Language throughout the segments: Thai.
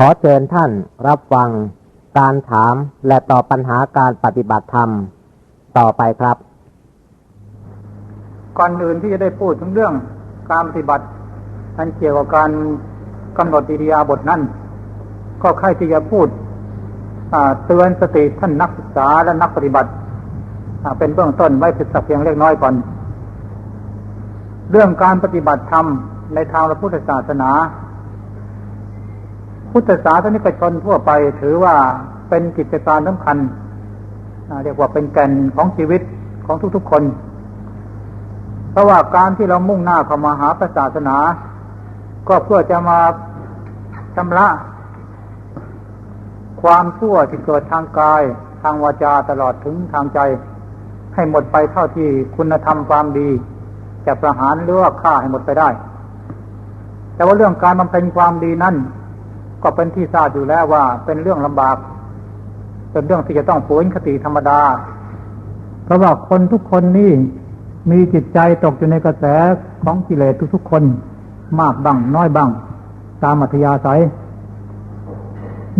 ขอเชิญท่านรับฟัง การถามและตอบปัญหาการปฏิบัติธรรม ต่อไปครับ ก่อนอื่นที่จะได้พูดถึงเรื่องการปฏิบัติอันเกี่ยวกับการกำหนดอิริยาบถนั้น ก็ใครที่จะพูดเตือนสติท่านนักศึกษาและนักปฏิบัติเป็นเบื้องต้นไว้ศึกษาเพียงเล็กน้อยก่อน เรื่องการปฏิบัติธรรมในทางพระพุทธศาสนา พุทธศาสนิกชนทั่วไปถือว่าเป็นกิจการสำคัญเรียกว่าเป็นแก่นของชีวิตของทุกๆคน เพราะว่าการที่เรามุ่งหน้าเข้ามาหาพระศาสนา ก็เพื่อจะมาชำระความชั่วที่เกิดทางกาย ทางวาจาตลอดถึงทางใจ ให้หมดไปเท่าที่คุณธรรมความดี จะประหารหรือว่าฆ่าให้หมดไปได้ แต่ว่าเรื่องการบำเพ็ญความดีนั้น ก็เป็นที่ทราบอยู่แล้วว่าเป็นเรื่องลำบาก เป็นเรื่องที่จะต้องฝืนคติธรรมดา เพราะว่าคนทุกคนนี่มีจิตใจตกอยู่ในกระแสของกิเลสทุกๆคน มากบ้างน้อยบ้าง ตามอัธยาศัย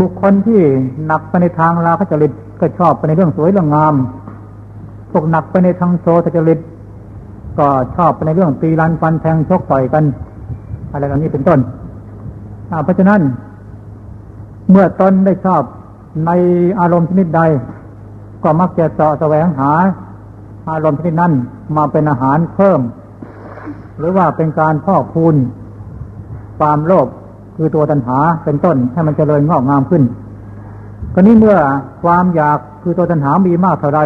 บุคคลที่หนักไปในทางราคะจริตก็ชอบไปในเรื่องสวยเรื่องงามพวกหนักไปในทางโซทจริตก็ชอบไปในเรื่องตีรันฟันแทงชกต่อยกัน อะไรเหล่านี้เป็นต้นเพราะฉะนั้น เมื่อตนได้ชอบในอารมณ์ชนิดใด ก็มักจะเสาะแสวงหา อารมณ์ชนิดนั้นมาเป็นอาหารเพิ่ม หรือว่าเป็นการพอกพูนความโลภคือตัวตัณหาเป็นต้นให้มันเจริญงอกงามขึ้นก็นี้เมื่อความอยากคือตัวตัณหามีมากเท่าไร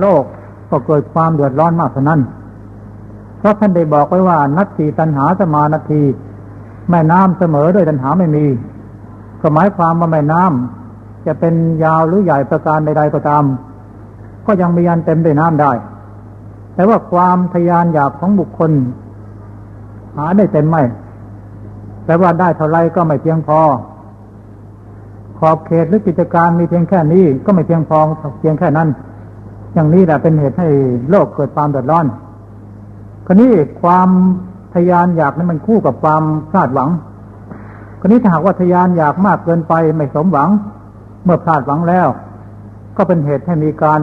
โลกก็เกิดความเดือดร้อนมากเท่านั้น เพราะท่านได้บอกไว้ว่า นัตถีตัณหาสมานาที แม่น้ำเสมอด้วยตัณหาไม่มี ก็หมายความว่าแม่น้ำจะเป็นยาวหรือใหญ่ประการใดๆก็ตาม ก็ยังมีอันเต็มด้วยน้ำได้ แต่ว่าความทยานอยากของบุคคล หาได้เต็มไหมแต่ว่าได้เท่าไรก็ไม่เพียงพอ ขอบเขตหรือกิจการมีเพียงแค่นี้ ก็ไม่เพียงพอเพียงแค่นั้น อย่างนี้แหละเป็นเหตุให้โลกเกิดความเดือดร้อนคราวนี้ความทยานอยากนั้นมันคู่กับความคาดหวัง ราวนี้ถ้าหากว่าทยานอยากมากเกินไปไม่สมหวัง เมื่อพลาดหวังแล้ว ก็เป็นเหตุให้มีการ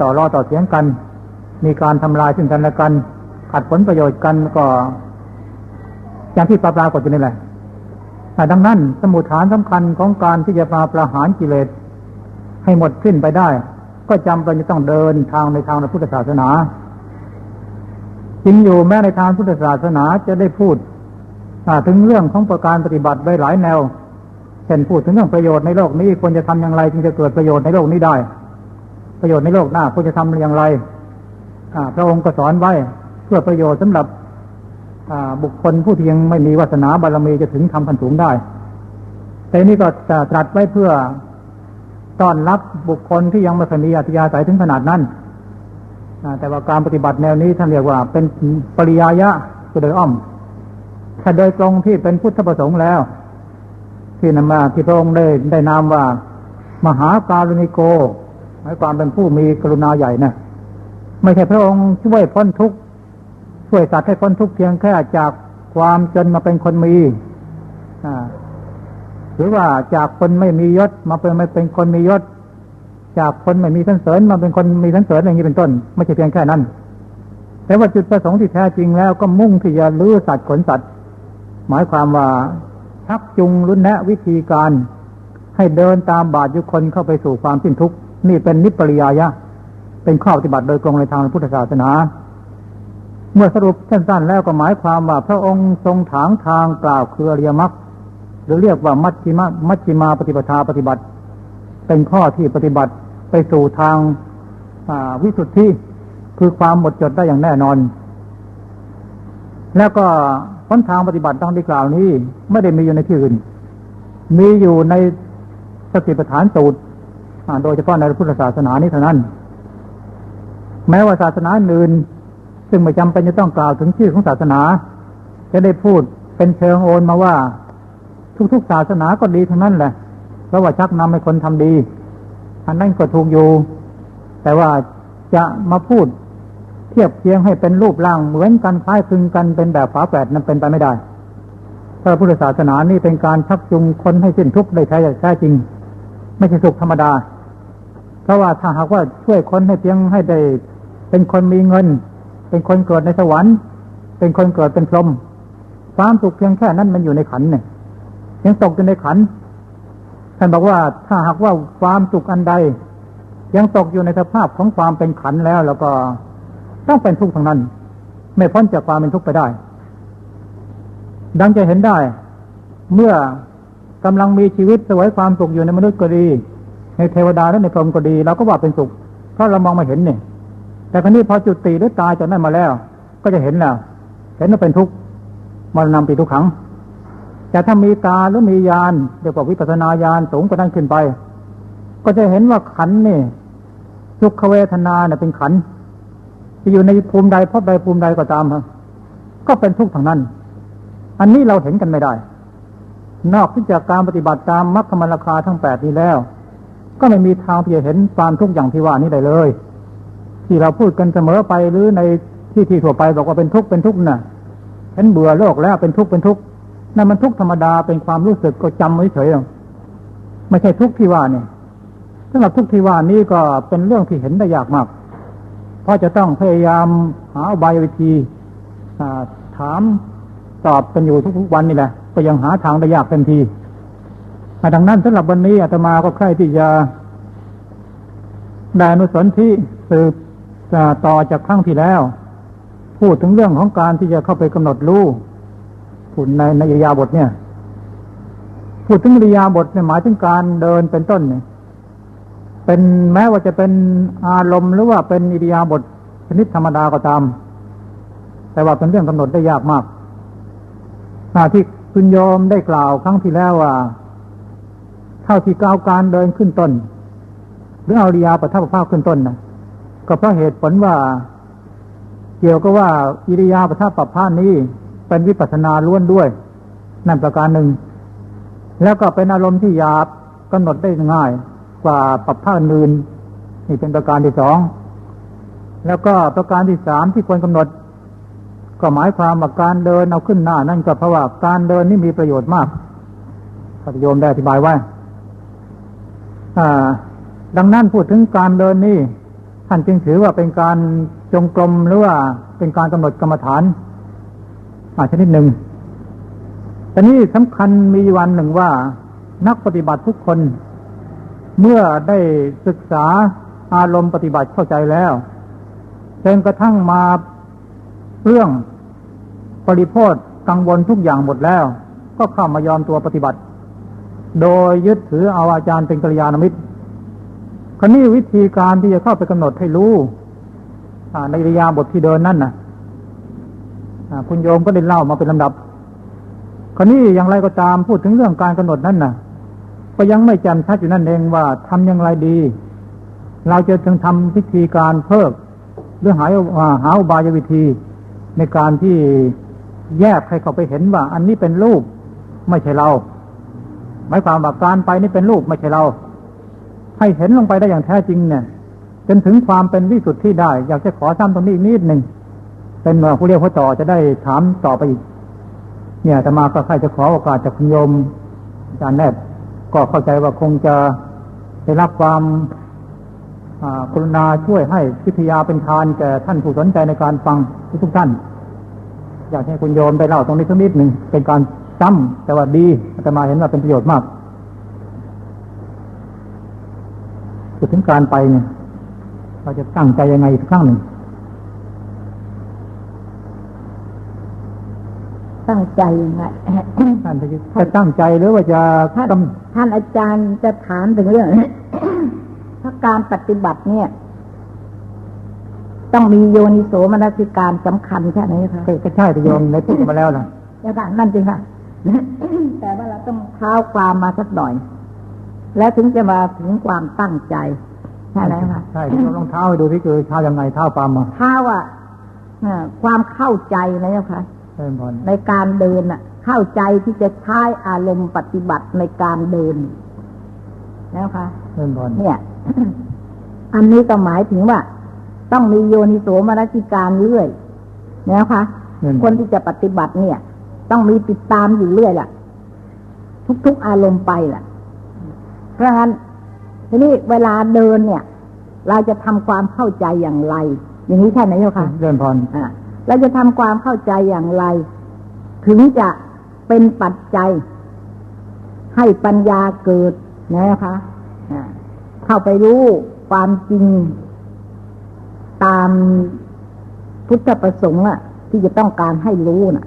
ต่อรอต่อเสียงกัน มีการทำลายซึ่งกันและกัน ขัดผลประโยชน์กันก็อย่างที่ปรากฏอยู่นี่แหละแต่ดังนั้นสมุทฐานสำคัญของการที่จะมาประหารกิเลสให้หมดสิ้นไปได้ ก็จำเป็นจะต้องเดินทางในทางพระพุทธศาสนาจริงอยู่แม้ในทางพุทธศาสนาจะได้พูด ถึงเรื่องของประการปฏิบัติไว้หลายแนว เช่นพูดถึงเรื่องประโยชน์ในโลกนี้ควรจะทำอย่างไรจึงจะเกิดประโยชน์ในโลกนี้ได้ ประโยชน์ในโลกหน้าควรจะทำอย่างไรพระองค์ก็สอนไว้เพื่อประโยชน์สำหรับบุคคลผู้ที่ยังไม่มีวาสนาบารมีจะถึงทำพันสูงได้ แต่นี่ก็จะตรัสไว้เพื่อต้อนรับบุคคลที่ยังไม่เคยมีอัธยาศัยถึงขนาดนั้นแต่ว่าการปฏิบัติแนวนี้ท่านเรียกว่าเป็นปริยายะคือโดยอ้อม ถ้าโดยตรงที่เป็นพุทธประสงค์แล้ว ที่นำมาที่พระองค์ได้ได้นามว่า มหาการุณิโกหมายความเป็นผู้มีกรุณาใหญ่นะไม่ใช่พระองค์ช่วยพ้นทุกข์ช่วยสัตว์ให้พ้นทุกข์เพียงแค่จากความจนมาเป็นคนมีหรือว่าจากคนไม่มียศมาเป็นไม่เป็นคนมียศ จากคนไม่มีสันเสริญมาเป็นคนมีสันเสริญอย่างนี้เป็นต้น ไม่ใช่เพียงแค่นั้น แต่ว่าจุดประสงค์ที่แท้จริงแล้วก็มุ่งที่จะลื้อสัตว์ขนสัตว์ หมายความว่าชักจูงรุนแนะวิธีการ ให้เดินตามบาทยุคนเข้าไปสู่ความสิ้นทุกข์นี่เป็นนิปริยายะ เป็นข้อปฏิบัติโดยตรงในทางพุทธศาสนา เมื่อสรุปสั้นๆแล้วก็หมายความว่าพระองค์ทรงถางทางกล่าวคืออริยมรรคหรือเรียกว่ามัชฌิมามัชฌิมาปฏิปทาปฏิบัติ เป็นข้อที่ปฏิบัติไปสู่ทางวิสุทธิคือความหมดจดได้อย่างแน่นอน แล้วก็ นทางปฏิบัติดังที่กล่าวนี้ ไม่ได้มีอยู่ในที่อื่น มีอยู่ในสติปัฏฐานสูตรโดยเฉพาะในพุทธศาสนานี้เท่านั้น แม้ว่าศาสนาอื่น ซึ่งไม่จำเป็นจะต้องกล่าวถึงชื่อของศาสนา จะได้พูดเป็นเชิงโอนมาว่า ทุกๆศาสนาก็ดีทั้งนั้นแหละเพราะว่าชักนำให้คนทำดี อันนั้นก็ถูกอยู่ แต่ว่าจะมาพูด เทียบเคียงให้เป็นรูปร่างเหมือนกันคล้ายคลึงกันเป็นแบบฝาแฝดนั้นเป็นไปไม่ได้พระพุทธศาสนานี่เป็นการชักจูงคนให้สิ้นทุกข์ได้แท้แท้จริง ไม่ใช่สุขธรรมดา เพราะว่าถ้าหากว่าช่วยคนให้เพียงให้ได้ เป็นคนมีเงิน เป็นคนเกิดในสวรรค์ เป็นคนเกิดเป็นพรหมความสุขเพียงแค่นั้นมันอยู่ในขันเนี่ยยังตกอยู่ในขันท่านบอกว่าถ้าหากว่าความสุขอันใด ยังตกอยู่ในสภาพของความเป็นขันแล้วแล้วก็ ต้องเป็นทุกข์ทางนั้น ไม่พ้นจากความเป็นทุกข์ไปได้ ดังจะเห็นได้ เมื่อกำลังมีชีวิตสวยความสุขอยู่ในมนุษย์ก็ดี ในเทวดาและในพรหมก็ดีเราก็ว่าเป็นสุข เพราะเรามองมาเห็นเนี่ยแต่ครั้นี้พอจุติหรือตายจากนั้นมาแล้ว ก็จะเห็นแล้วเห็นว่าเป็นทุกข์มรณะปีทุกขังแต่ถ้ามีตาหรือมีญาณเรียกว่าวิปัสสนาญาณสูงกว่านั้นขึ้นไป ก็จะเห็นว่าขันนี่ทุกขเวทนาเนี่ยเป็นขัน จะอยู่ในภูมิใดพบใดภูมิใดก็ตามครับก็เป็นทุกข์ทางนั้น อันนี้เราเห็นกันไม่ได้ นอกจากการปฏิบัติตามมรรคมรรคาทั้งแปดนี้แล้ว ก็ไม่มีทางที่จะเห็นความทุกข์อย่างที่ว่านี้ได้เลย ที่เราพูดกันเสมอไปหรือในที่ที่ทั่วไปบอกว่าเป็นทุกข์เป็นทุกข์น่ะเห็นเบื่อโลกแล้วเป็นทุกข์เป็นทุกข์นั่นมันทุกข์ธรรมดาเป็นความรู้สึกก็จำไว้เฉยไม่ใช่ทุกข์ที่ว่าเนี่ยสำหรับทุกข์ที่ว่านี้ก็เป็นเรื่องที่เห็นได้ยากมาก เพราะจะต้องพยายามหาใบวิธีถามตอบกันอยู่ทุกๆวันนี่แหละ ก็ยังหาทางได้ยากเต็มทีดังนั้นสำหรับวันนี้อาตมาก็ใคร่ที่จะได้อนุสนที่สืบต่อจากครั้งที่แล้ว พูดถึงเรื่องของการที่จะเข้าไปกำหนดรู้พูดในในอิริยาบทเนี่ย พูดถึงอิริยาบทเนี่ยหมายถึงการเดินเป็นต้นเนี่ย เป็นแม้ว่าจะเป็นอารมณ์หรือว่าเป็นอิริยาบถชนิดธรรมดาก็ตาม แต่ว่าเป็นเรื่องกำหนดได้ยากมากหน้าที่คุณโยมได้กล่าวครั้งที่แล้วว่าเท่าที่ก้าวการเดินขึ้นต้น หรือเอาอิริยาบถทัพภาพขึ้นต้นนะก็เพราะเหตุผลว่า เกี่ยวกับว่าอิริยาบถทัพภาพนี้ เป็นวิปัสสนาล้วนด้วย นั่นประการหนึ่ง แล้วก็เป็นอารมณ์ที่หยาบกำหนดได้ง่าย กว่าปรับผ้าอื่นนี่เป็นประการที่สองแล้วก็ประการที่สามที่ควรกำหนด ก็หมายความว่าการเดินเอาขึ้นหน้า นั่นก็เพราะว่าการเดินนี่มีประโยชน์มากพระโยมได้อธิบายไว้อ่าดังนั้นพูดถึงการเดินนี่ท่านจึงถือว่าเป็นการจงกรมหรือว่าเป็นการกำหนดกรรมฐานอาชนิดหนึ่งแต่นี่สำคัญมีวันหนึ่งว่านักปฏิบัติทุกคน เมื่อได้ศึกษาอารมณ์ปฏิบัติเข้าใจแล้วจนกระทั่งมาเรื่องปริโภทกังวลทุกอย่างหมดแล้ว ก็เข้ามายอมตัวปฏิบัติ โดยยึดถือเอาอาจารย์เป็นกัลยาณมิตรครนี้วิธีการที่จะเข้าไปกำหนดให้รู้ในอิริยาบทที่เดินนั่นนะอ่าคุณโยมก็ได้เล่ามาเป็นลำดับ ครนี้อย่างไรก็ตามพูดถึงเรื่องการกำหนดนั่นน่ะ ก็ยังไม่แจำชัดอยู่นั่นเองว่าทำอย่างไรดี เราจะจึงทำพิธีการเพิกหรือหาอ่าหาอุบายวิธี ในการที่แยกให้เขาไปเห็นว่า อันนี้เป็นรูปไม่ใช่เรา หมายความว่าการไปนี่เป็นรูปไม่ใช่เรา ให้เห็นลงไปได้อย่างแท้จริงเนี่ยจนถึงความเป็นวิสุทธิได้ อยากจะขอซ้ำตรงนี้อีกนิดหนึ่งเป็นผู้เรียกผู้ต่อจะได้ถามต่อไปอีก เนี่ยแต่มาก็ใครจะขอโอกาสจากคุณโยมอาจารย์แนบ ก็เข้าใจว่าคงจะได้รับความกรุณาช่วยให้วิทยาเป็นทานแก่ท่านผู้สนใจในการฟังทุกๆท่าน อยากให้คุณโยมได้เล่าตรงนี้สักนิดหนึ่งเป็นการซ้ำแต่ว่าดีอาตมาเห็นว่าเป็นประโยชน์มากพูดถึงการไปเนี่ยเราจะตั้งใจยังไงอีกครั้งหนึ่ง ตั้งใจยังไงท่านจะจะตั้งใจหรือว่าจะท่านกท่านอาจารย์จะถามถึงเรื่องถ้าการปฏิบัติเนี่ย ต้องมีโยนิโสมนสิการสำคัญใช่ไหมคะำก็ใช่ที่โยมในพูดมาแล้วนะเดี๋ยวค่ะนั่นจริงค่ะแต่ว่าเราต้องเท้าความมาสักหน่อย แล้วถึงจะมาถึงความตั้งใจใช่ไหมคะใช่ที่โยมลองเท้าให้ดูที่คือเท้ายังไงเท้าปามมาเท้าอะเอ่อความเข้าใจนะเจ้าค่ะเชิญพร ในการเดินน่ะ เข้าใจที่จะใช้อารมณ์ปฏิบัติในการเดินแล้วค่ะเชิญพรเนี่ย อันนี้ก็หมายถึงว่า ต้องมีโยนิโสมนสิการเรื่อยนะคะเชิญพรคนที่จะปฏิบัติเนี่ย ต้องมีติดตามอยู่เรื่อยล่ะ ทุกๆอารมณ์ไปล่ะ เพราะฉะนั้นทีนี้เวลาเดินเนี่ย เราจะทำความเข้าใจอย่างไร อย่างนี้ใช่ไหมเจ้าค่ะเดินพรอ่า เราจะทำความเข้าใจอย่างไร ถึงจะเป็นปัจจัย ให้ปัญญาเกิดนะคะเข้าไปรู้ความจริง ตามพุทธประสงค์อะที่จะต้องการให้รู้น่ะ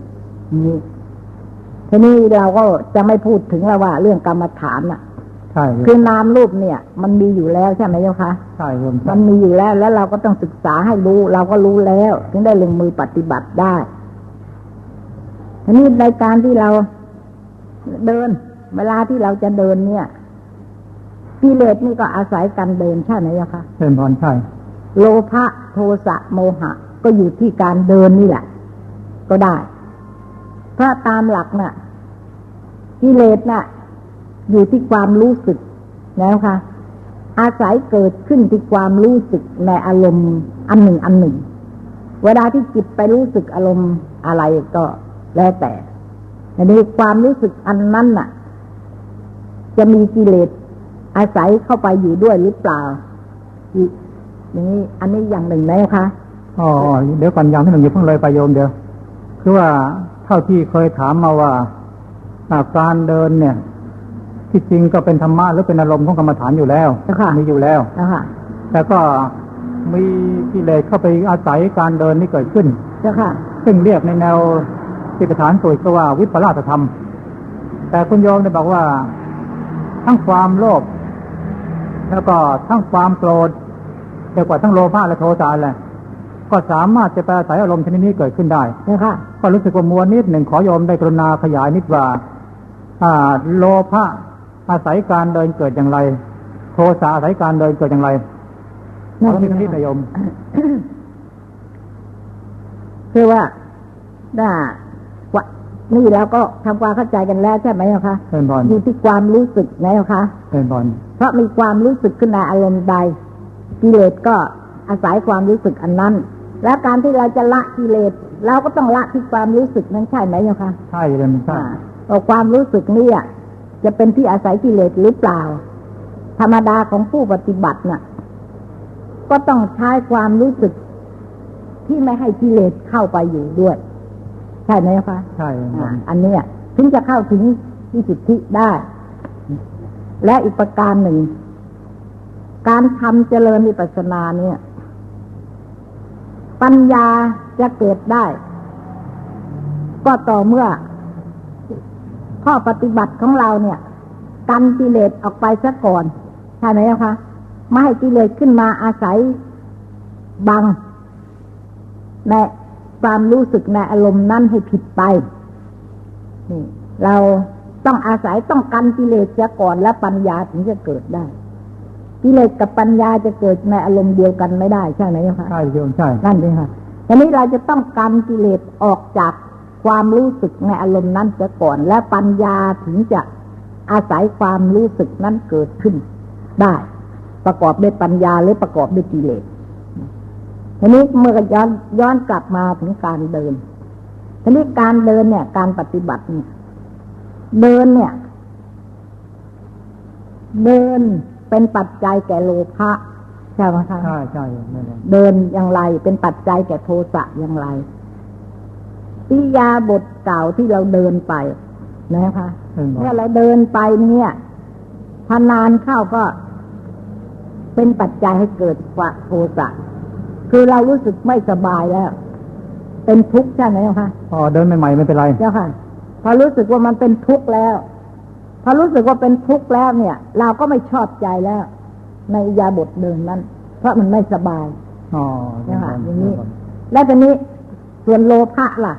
นี่ทีนี้เราก็จะไม่พูดถึงแล้วว่า เรื่องกรรมฐานน่ะ ใช่โยมคือนามรูปเนี่ย มันมีอยู่แล้วใช่ไหมเจ้าคะใช่โยมมันมีอยู่แล้วแล้วเราก็ต้องศึกษาให้รู้ เราก็รู้แล้ว ถึงได้ลงมือปฏิบัติได้ทีนี้ในการที่เราเดิน เวลาที่เราจะเดินเนี่ยกิเลสนี่ก็อาศัยการเดินใช่ไหมเจ้าคะเดินพรใช่ โลภะโทสะโมหะ ก็อยู่ที่การเดินนี่แหละ ก็ได้ เพราะตามหลักน่ะกิเลสน่ะ อยู่ที่ความรู้สึกนะคะ อาศัยเกิดขึ้นที่ความรู้สึกในอารมณ์ อันหนึ่งอันหนึ่ง เวลาที่จิตไปรู้สึกอารมณ์อะไรก็แล้วแต่อันนี้ความรู้สึกอันนั้นน่ะ จะมีกิเลสอาศัยเข้าไปอยู่ด้วยหรือเปล่าอีกอย่างนี้อันนี้อย่างหนึ่งนะคะอ๋อเดี๋ยวก่อนอย่างที่หนึ่งอย่าเพิ่งเลยไปโยมเดียว คือว่าเท่าที่เคยถามมาว่าการเดินเนี่ย ที่จริงก็เป็นธรรมะหรือเป็นอารมณ์ของกรรมฐานอยู่แล้วค่ะมีอยู่แล้วนะคะแต่ก็มีกิเลสเข้าไปอาศัยการเดินนี่เกิดขึ้นเจ้าค่ะซึ่งเรียกในแนวสิปฐานสูตรก็ว่าวิปลาสธรรม แต่คุณโยมได้บอกว่า ทั้งความโลภแล้วก็ทั้งความโกรธเรียกว่าทั้งโลภะและโทสะแหละก็สามารถจะไปอาศัยอารมณ์ชนิดนี้เกิดขึ้นได้เจ้าค่ะก็รู้สึกว่ามัวนิดหนึ่งขอโยมได้กรุณาขยายนิดว่า อ่า โลภะ อาศัยการเดินเกิดอย่างไร โทสะอาศัยการเดินเกิดอย่างไรขอที่นิดนะโยมคือว่าน่าวะนี่แล้วก็ทำความเข้าใจกันแล้วใช่ไหมเจ้าคะเป็นบอลอยู่ที่ความรู้สึกนะเจ้าคะเป็นบอลเพราะมีความรู้สึกขึ้นในอารมณ์ใด กิเลสก็อาศัยความรู้สึกอันนั้น แล้วการที่เราจะละกิเลสเราก็ต้องละที่ความรู้สึกนั้นใช่ไหมเจ้าคะใช่เลยมันใช่อ่าเอาความรู้สึกเนี่ย จะเป็นที่อาศัยกิเลสหรือเปล่า ธรรมดาของผู้ปฏิบัติน่ะ ก็ต้องใช้ความรู้สึกที่ไม่ให้กิเลสเข้าไปอยู่ด้วย ใช่ไหมคะใช่บออ่าลอันเนี้ยถึงจะเข้าถึงที่สุทธิได้ และอีกประการหนึ่ง การทำเจริญวิปัสสนาเนี่ย ปัญญาจะเกิดได้ ก็ต่อเมื่อ ข้อปฏิบัติของเราเนี่ยกันกิเลสออกไปซะก่อนใช่ไหมคะไม่ให้กิเลสขึ้นมาอาศัยบังในความรู้สึกในอารมณ์นั้นให้ผิดไปนี่เราต้องอาศัยต้องกันกิเลสเสียก่อนแล้วปัญญาถึงจะเกิดได้กิเลสกับปัญญาจะเกิดในอารมณ์เดียวกันไม่ได้ใช่ไหมคะใช่โยมใช่นั่นเองค่ะทีนี้เราจะต้องกันกิเลสออกจาก ความรู้สึกในอารมณ์นั้นเสียก่อน และปัญญาถึงจะอาศัยความรู้สึกนั้นเกิดขึ้น ได้ ประกอบด้วยปัญญาหรือประกอบด้วยกิเลสทีนี้เมื่อย้อนย้อนกลับมาถึงการเดินทีนี้การเดินเนี่ย การปฏิบัติเนี่ยเดินเนี่ย เดินเป็นปัจจัยแก่โลภะใช่ไหมคะใช่ใช่นั่นแหละเดินอย่างไรเป็นปัจจัยแก่โทสะอย่างไร อิริยาบทเก่าที่เราเดินไปนะคะเป็นบอเมื่อลเราเดินไปเนี่ยพอนานเข้าก็เป็นปัจจัยให้เกิดวะโทสะคือเรารู้สึกไม่สบายแล้ว เป็นทุกข์ใช่ไหมคะอ๋อเดินใหม่ๆไม่เป็นไรเจ้าค่ะ พอรู้สึกว่ามันเป็นทุกข์แล้ว พอรู้สึกว่าเป็นทุกข์แล้วเนี่ย เราก็ไม่ชอบใจแล้ว ในอิริยาบทเดินนั้น เพราะมันไม่สบายอ๋อเนี่ยค่ะเป็อนย่างนี้บอลและทีนี้ส่วนโลภะล่ะ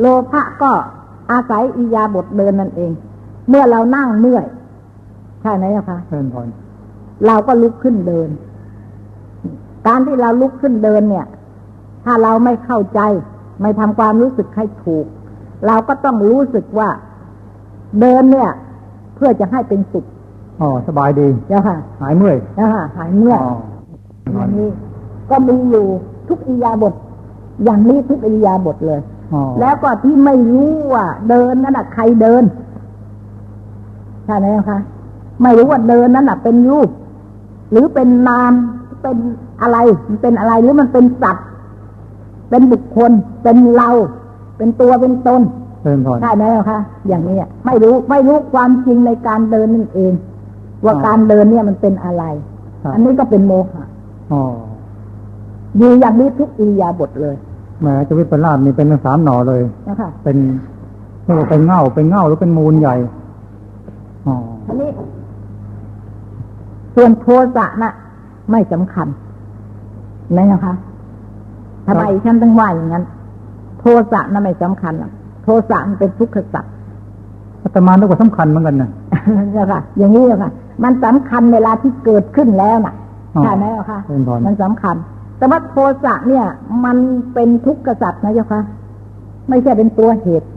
โลภะก็อาศัยอิริยาบทเดินนั่นเอง เมื่อเรานั่งเมื่อย ใช่ไหมคะเป็นบอลเราก็ลุกขึ้นเดิน การที่เราลุกขึ้นเดินเนี่ย ถ้าเราไม่เข้าใจ ไม่ทำความรู้สึกให้ถูก เราก็ต้องรู้สึกว่า เดินเนี่ย เพื่อจะให้เป็นสุขอ๋อสบายดีเจ้าค่ะ หายเมื่อยเจ้าค่ะ หายเมื่อยอ๋ออย่างนี้ก็มีอยู่ทุกอิริยาบท อย่างนี้ทุกอิริยาบทเลยออ๋อ แล้วก็ที่ไม่รู้ว่าเดินนั่นน่ะใครเดินใช่ไหมคะไม่รู้ว่าเดินนั้นน่ะเป็นรูป หรือเป็นนามเป็นอะไรมันเป็นอะไรหรือมันเป็นสัตว์เป็นบุคคล เป็นเรา เป็นตัวเป็นตนเจริญพรใช่ไหมล่ะคะอย่างนี้อะไม่รู้ไม่รู้ความจริงในการเดินนั่นเอง ว่าการเดินเนี่ยมันเป็นอะไรครับอันนี้ก็เป็นโมหะอ๋ออยู่อย่างนี้ทุกอิริยาบถเลย แหมจะวิปลาสนี่เป็นทั้งสามหน่อเลยนะคะเป็นเรียกว่าเป็นเง่าเป็นเง่าหรือเป็นมูลใหญ่อ๋ออันนี้ส่วนโทสะน่ะ ไม่สำคัญนั่นนะคะทำไมฉันต้องว่าอย่างนั้น โทสะน่ะไม่สำคัญหรอกโทสะมันเป็นทุกขสัตว์อาตมานึกว่าสำคัญเหมือนกันนะนะคะอย่างนี้เลยค่ะ มันสำคัญเวลาที่เกิดขึ้นแล้วน่ะอ๋อใช่ไหมล่ะคะเป็นพรมันสำคัญ แต่ว่าโทสะเนี่ย มันเป็นทุกขสัตว์นะเจ้าค่ะไม่ใช่เป็นตัวเหตุ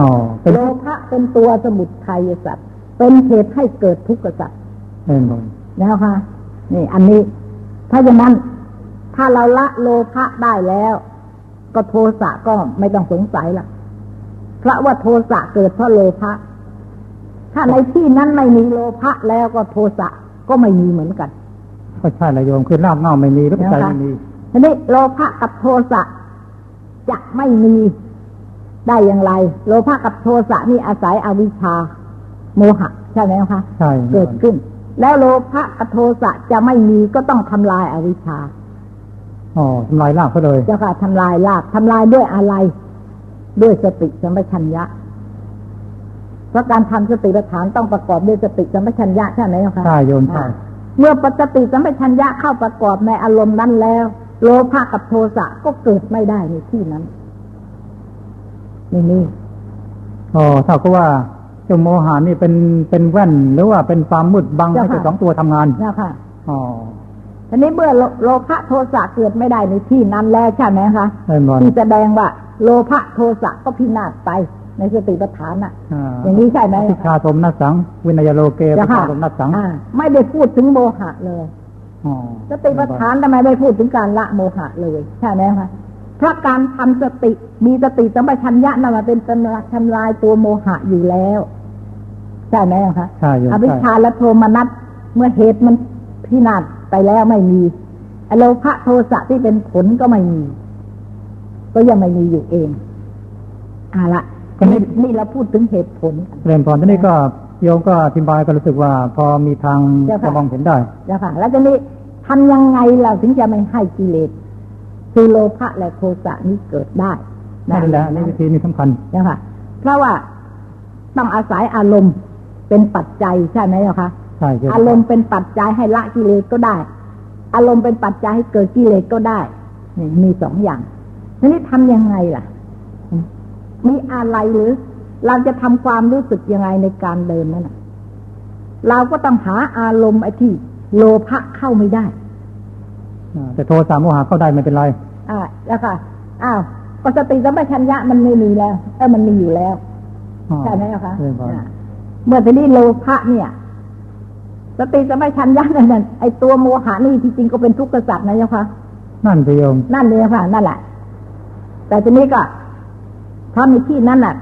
อ๋อเป็นโลภะเป็นตัวสมุทัยสัตว์เป็นเหตุให้เกิดทุกขสัตว์เป็นพรนะคะนี่ อันนี้ ถ้าอย่างนั้น ถ้าเราละโลภะได้แล้ว ก็โทสะก็ไม่ต้องสงสัยละเพราะว่าโทสะเกิดเพราะโลภะถ้าในที่นั้นไม่มีโลภะแล้วก็โทสะก็ไม่มีเหมือนกัน ก็ใช่ละโยมคือรากเง่าไม่มีหรือปัจจัยนะคะไม่มีทีนี้โลภะกับโทสะจะไม่มีได้อย่างไร โลภะกับโทสะนี่อาศัยอวิชชา โมหะ ใช่ไหมคะใช่เกิดขึ้น แล้วโลภะกับโทสะจะไม่มีก็ต้องทำลายอวิชชาอ๋อทำลายรากเขาเลยเจ้าค่ะทำลายลาบทำลายด้วยอะไร ด้วยสติสัมปชัญญะเพราะการทำสติปัฏฐานต้องประกอบด้วยสติสัมปชัญญะใช่ไหมเจ้าค่ะใช่โยมใช่อ่า เมื่อปสติสัมปชัญญะเข้าประกอบในอารมณ์นั้นแล้ว โลภะกับโทสะก็เกิดไม่ได้ในที่นั้นนี่นี่อ๋อเท่ากับว่าเจ้าโมหานี่เป็นเป็นแว่น หรือว่าเป็นความมืดบังให้เจ้าสองตัวทำงานนะค่ะอ๋อทีนี้เมื่อโลโลภะโทสะเกิดไม่ได้ในที่นั้นแล้วใช่ไหมคะเป็นพรที่แสดงว่า โลภะโทสะก็พินาศไป ในสติปัฏฐานอะอ่าอย่างนี้ใช่ไหมพิชาสมนัสสัง วินัยโลเกเจ้าพิค่ะชาสมนัสสังอ่าไม่ได้พูดถึงโมหะเลยอ๋อสติปัฏฐานทำไมไม่พูดถึงการละโมหะเลย ใช่ไหมคะเพราะการทำสติมีสติสัมปชัญญะนั่นมาเป็นทำลายทำลายตัวโมหะอยู่แล้ว ใช่ไหมคะใช่โยมอวิชใช่ชาและโทมนัสเมื่อเหตุมันพินาศไปแล้วไม่มีอโลภะโทสะที่เป็นผลก็ไม่มี ก็ยังไม่มีอยู่เองอะละ นี่นี่เราพูดถึงเหตุผลกันเรียนพรที่นี่ก็โยมก็อธิบายก็รู้สึกว่าพอมีทางเจ้าค่ะจะมองเห็นได้นะคะแล้วจะนี้ทำยังไงเราถึงจะไม่ให้กิเลสคือโลภะและโทสะนี้เกิดได้นั่นแหละนี่วิธีนี้สำคัญนะคะเพราะว่าต้องอาศัยอารมณ์เป็นปัจจัยใช่ไหมเจ้าคะใช่โยมอารมณ์เป็นปัจจัยให้ละกิเลสก็ได้ อารมณ์เป็นปัจจัยให้เกิดกิเลสก็ได้นี่มีสองอย่างทีนี้ทำยังไงล่ะ มีอะไรหรือ เราจะทำความรู้สึกยังไงในการเดินนั่นน่ะเราก็ต้องหาอารมณ์ไอ้ที่โลภะเข้าไม่ได้อ่าแต่โทสะโมหะเข้าได้ไม่เป็นไร อ่าแล้วค่ะอ้าวปกติสัมปชัญญะมันไม่มีแล้วเออมันมีอยู่แล้วอ๋อใช่ไหมคะเรียนพรอ่าเมื่อทีนี้โลภะเนี่ยสติสัมปชัญญะนั่นนะไอตัวโมหะนี่ที่จริงก็เป็นทุกข์กษัตริย์นะเจ้าค่ะนั่นสิโยมนั่นเลยค่ะ นั่นแหละ แต่ทีนี้ก็ เพราะในที่นั้นน่ะ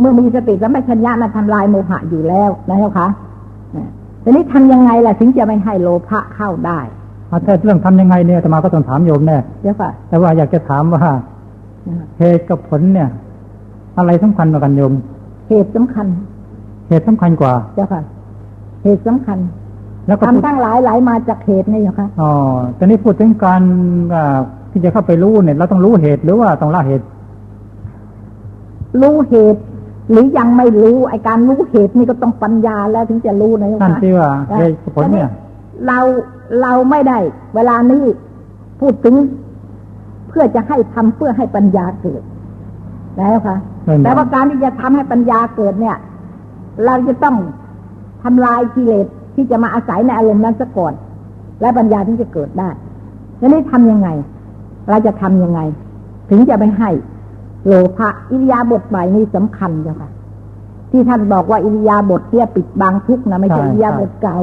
เมื่อมีสติสัมปชัญญะน่ะทำลายโมหะอยู่แล้วนะเจ้าค่ะอ่าทีนี้ทำยังไงล่ะถึงจะไม่ให้โลภะเข้าได้อาถ้าเรื่องทำยังไงเนี่ยอาตมาก็ต้องถามโยมแน่เจ้าค่ะ แต่ว่าอยากจะถามว่าเหตุกับผลเนี่ย อะไรสำคัญกว่ากันโยม เหตุสำคัญ เหตุสำคัญกว่า เจ้าค่ะ เหตุสำคัญแล้วก็พูดทำทั้งหลายหลายมาจากเหตุนี่เจ้าค่ะอ๋อแต่นี่พูดถึงการอ่าที่จะเข้าไปรู้เนี่ย เราต้องรู้เหตุหรือว่าต้องละเหตุ รู้เหตุ หรือยังไม่รู้ไอการรู้เหตุนี่ก็ต้องปัญญาแล้วถึงจะรู้นะเจ้านั่นค่ะที่ว่าเหตุกับผลเนี่ยเราเราไม่ได้ เวลานี้พูดถึง เพื่อจะให้ทำเพื่อให้ปัญญาเกิดแล้วค่ะเห็นไหมแต่ว่าการที่จะทำให้ปัญญาเกิดเนี่ย เราจะต้องทำลายกิเลสที่จะมาอาศัยในอารมณ์นั้นซะก่อน และปัญญาถึงจะเกิดได้ทีนี้ทำยังไง เราจะทำยังไง ถึงจะไม่ให้ โลภะอิริยาบถใหม่นี่สำคัญจ้ะค่ะ ที่ท่านบอกว่าอิริยาบถเนี่ยปิดบังทุกข์นะไม่ใช่ใช่อิริยาบถเก่า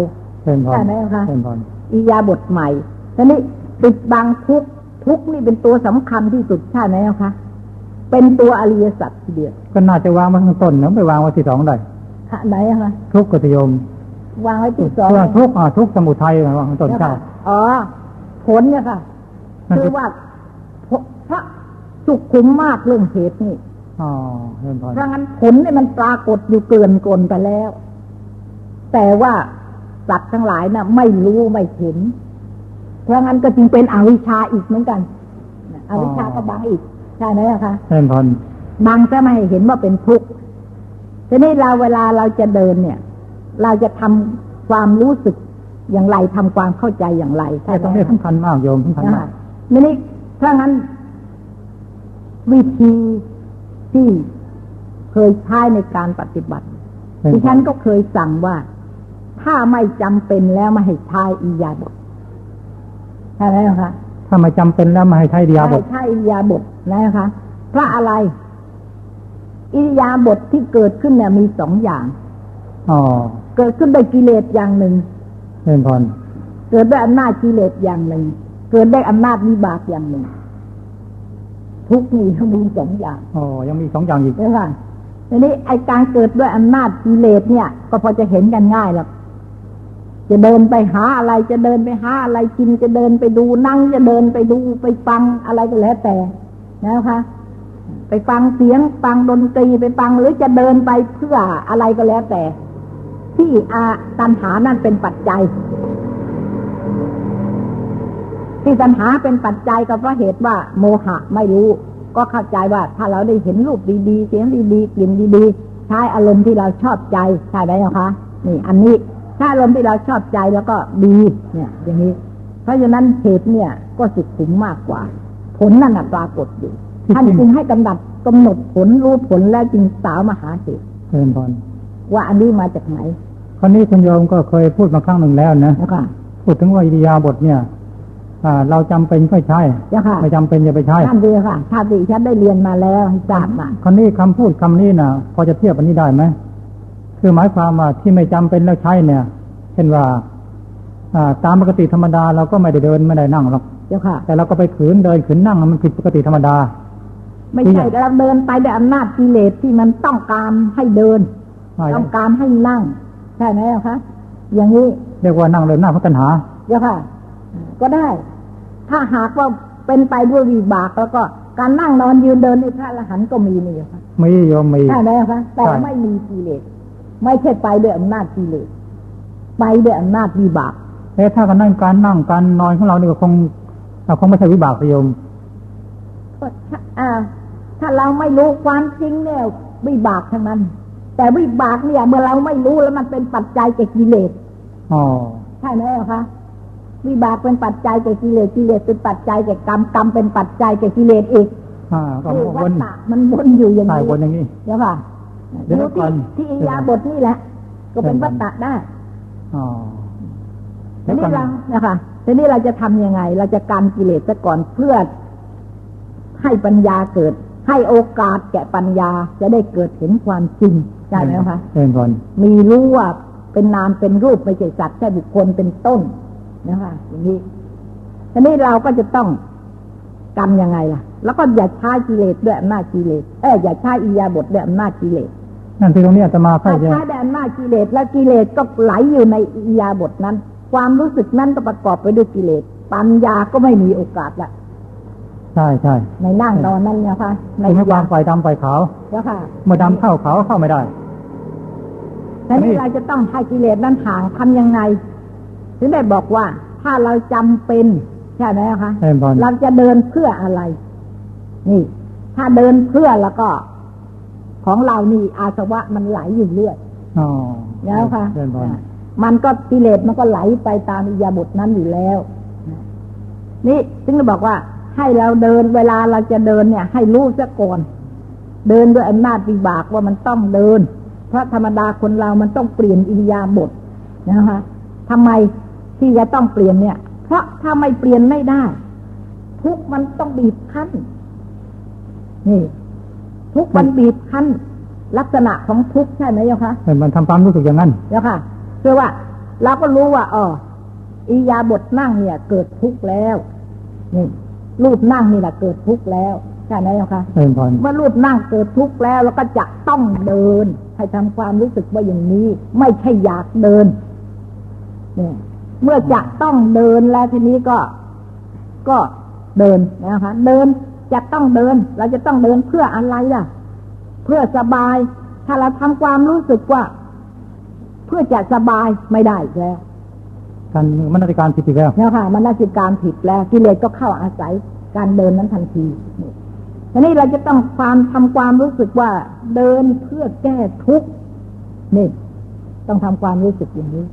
เชิญพรใช่ไหมคะเชิญพรอิริยาบถใหม่ทีนี้ปิดบังทุกข์ทุกข์นี่เป็นตัวสำคัญที่สุดใช่ไหมคะเป็นตัวอริยสัจทีเดียวก็น่าจะวางไว้ข้างต้นนะไม่วางไว้ที่สองได้ค่ะไหนอะคะทุกข์กติโยม วางไว้ที่สองเพื่อทุกข์อ่าทุกข์สมุทัยวางข้างต้นเนี่ยเจ้าค่ะอ๋อผลเนี่ยค่ะนั่นคือว่าเพราะพระ สุขุมมากเรื่องเหตุนี่อ๋อเริ่มพอเพราะงั้นผลเนี่ยมันปรากฏอยู่เกลื่อนกลนไปแล้ว แต่ว่าสัตว์ทั้งหลายน่ะ ไม่รู้ไม่เห็น เพราะงั้นก็จึงเป็นอวิชชาอีกเหมือนกันอวิชชาก็บังอีกใช่ไหมอะคะเริ่มพอนบังจะไม่ให้เห็นว่าเป็นทุกข์ทีนี้เราเวลาเราจะเดินเนี่ย เราจะทำความรู้สึกอย่างไรทำความเข้าใจอย่างไรใช่ตรงนี้สำคัญมากโยมสำคัญนะมาคะกทีนี้ถ้างั้น วิธีที่เคยใช้ในการปฏิบัติเริ่มดิพฉัอนก็เคยสั่งว่า ถ้าไม่จำเป็นแล้วไม่ให้ใช้อิริยาบถใช่ไหมคะถ้าไม่จำเป็นแล้วมาให้ใช้เดียาบไม่ทใช่อิริยาบถนะคะเพราะอะไร อิริยาบถที่เกิดขึ้นเนี่ยมีสองอย่างอ๋อเกิดขึ้นด้วยกิเลสอย่างหนึ่งเริ่มพอนเกิดด้วยอำนาจกิเลสอย่างหนึ่ง เกิดด้วยอำนาจวิบากอย่างหนึ่ง ทุกนี้มีสองอย่างอ๋อยังมีสองอย่างอีกใช่ไหมทีนี้ไอการเกิดด้วยอำนาจกิเลสเนี่ย ก็พอจะเห็นกันง่ายหรอกจะเดินไปหาอะไรจะเดินไปหาอะไรกินจะเดินไปดูนั่งจะเดินไปดูไปฟังอะไรก็แล้วแต่นะคะไปฟังเสียงฟังดนตรีไปฟังหรือจะเดินไปเพื่ออะไรก็แล้วแต่ ที่อาตัณหานั่นเป็นปัจจัย ที่ตัณหาเป็นปัจจัยก็เพราะเหตุว่า โมหะไม่รู้ ก็เข้าใจว่าถ้าเราได้เห็นรูปดีๆ เสียงดีๆ กลิ่นดีๆ ใช้อารมณ์ที่เราชอบใจใช่ไหมคะ นี่ อันนี้ถ้าอารมณ์ที่เราชอบใจแล้วก็ดี เนี่ย อย่างนี้ เพราะฉะนั้นเหตุเนี่ยก็สุขุมมากกว่า ผลนั่นน่ะปรากฏอยู่ท่านจึงให้กำหนดกำหนดผลรู้ผลแล้วจึงสาวมาหาเหตุเริ่มพอนว่าอันนี้มาจากไหนคนนี้คุณโยมก็เคยพูดมาครั้งหนึ่งแล้วนะนะคะพูดถึงว่าอิริยาบถเนี่ยอ่า เราจำเป็นก็ใช้เจ้าค่ะไม่จำเป็นอย่าไปใช้ท่านดีค่ะท่านดีฉันได้เรียนมาแล้วให้ทราบมาคนนี้คำพูดคำนี้นะพอจะเทียบอันนี้ได้ไหมคือหมายความว่าที่ไม่จำเป็นแล้วใช้เนี่ย เช่นว่าอ่าตามปกติธรรมดาเราก็ไม่ได้เดินไม่ได้นั่งหรอกเจ้าค่ะ แต่เราก็ไปขืนเดินขืนนั่งมันผิดปกติธรรมดา ไม่ใช่เราเดินไปด้วยอำนาจกิเลสที่มันต้องการให้เดิน ต้องการให้นั่ง ใช่ไหมคะอย่างนี้เรียกว่านั่งเลยหน้าพระตัณหาเจ้าค่ะ ก็ได้ ถ้าหากว่าเป็นไปด้วยวิบากแล้วก็การนั่งนอนยืนเดินในพระอรหันต์ก็มีนี่ค่ะมีโยมมีใช่ไหมคะแต่ใช่ไม่มีกิเลสไม่ใช่ไปด้วยอำนาจกิเลสไปด้วยอำนาจวิบากแต่ถ้าการนั่งการนั่งการนอนของเราเนี่ยก็คงอ่าคงไม่ใช่วิบากประโยมก็ถ้าอ่าถ้าเราไม่รู้ความจริงเนี่ยวิบากทั้งนั้น แต่วิบากเนี่ย เมื่อเราไม่รู้แล้วมันเป็นปัจจัยแก่กิเลสอ๋อใช่ไหมอะคะ วิบากเป็นปัจจัยแก่กิเลสกิเลสเป็นปัจจัยแก่กรรมกรรมเป็นปัจจัยแก่กิเลสอีกอ่าก็คือววัฏนฏะมันวนอยู่อย่างใช่นี้วนอย่างนี้เดี๋ยวค่ะเดี๋ยวดูก่ที่อนที่อิริยาบทนี่แหละ ก็เป็นวัฏฏะได้อ๋อทีนี้เรานะคะทีนี้เราจะทำยังไง เราจะกันกิเลสซะก่อนเพื่อให้ปัญญาเกิด ให้โอกาสแก่ปัญญาจะได้เกิดเห็นความจริงใช่ไหมคะเชิญก่อนมีรู้ว่าเป็นนามเป็นรูปไม่ใช่สัตว์แค่บุคคลเป็นต้น นะคะอย่างนี้ทีนี้เราก็จะต้องกรรมยังไงล่ะ แล้วก็อย่าใช้กิเลสด้วยอำนาจกิเลสเอออย่าใช้อิริยาบถด้วยอำนาจกิเลสนั่นที่ตรงนี้อาตมาค่อถ้ายจะใช้ด้วยอำนาจกิเลสแล้วกิเลสก็ไหลอยู่ในอิริยาบถนั้น ความรู้สึกนั้นก็ประกอบไปด้วยกิเลสปัญญาก็ไม่มีโอกาสละใช่ใช่ในนั่งนอนนั่นนะคะในในให้ควายามไฟดำไฟขาวแล้วค่ะเมื่อดำเข้าขาวเข้าไม่ได้ทีนี้เราจะต้องให้กิเลสนั้นห่างทำยังไง ถึงได้บอกว่า ถ้าเราจำเป็นใช่ไหมคะเชิญก่อนเราจะเดินเพื่ออะไร นี่ ถ้าเดินเพื่อแล้วก็ ของเรานี่อาสวะมันไหลอยู่เรื่อยอ๋อแล้วค่ะเชิญก่อนอะมันก็กิเลสมันก็ไหลไปตามอิริยาบทนั้นอยู่แล้วนี่ถึงจะบอกว่า ให้เราเดินเวลาเราจะเดินเนี่ย ให้รู้ซะก่อนเดินด้วยอำนาจวิบากว่ามันต้องเดิน เพราะธรรมดาคนเรามันต้องเปลี่ยนอิริยาบถนะคะทำไม ที่จะต้องเปลี่ยนเนี่ย เพราะถ้าไม่เปลี่ยนไม่ได้ ทุกข์มันต้องบีบคั้น นี่ ทุกข์มันบีบคั้น ลักษณะของทุกข์ใช่ไหมโยคะเชิญมันทำความรู้สึกอย่างนั้นเดี๋ยวค่ะคือว่าเราก็รู้ว่าอ๋ออิริยาบทนั่งเนี่ย เกิดทุกข์แล้วนี่รูปนั่งนี่แหละเกิดทุกข์แล้วใช่ไหมเจ้าค่ะเดินพรเมื่อรูปนั่งเกิดทุกข์แล้ว แล้วก็จะต้องเดิน ให้ทำความรู้สึกว่าอย่างนี้ ไม่ใช่อยากเดินเนี่ย เมื่อจะต้องเดินแล้วทีนี้ก็ ก็เดินนะคะ เดินจะต้องเดิน เราจะต้องเดินเพื่ออะไรล่ะ เพื่อสบาย ถ้าเราทำความรู้สึกว่า เพื่อจะสบายไม่ได้อีกแล้วการมนติการผิดอีกแล้วเนี่ยค่ะมันนาสิการผิดแล้วกิเลสก็เข้าอาศัยการเดินนั้นทันทีนี่ทีนี้เราจะต้องความทำความรู้สึกว่า เดินเพื่อแก้ทุกข์นี่ ต้องทำความรู้สึกอย่างนี้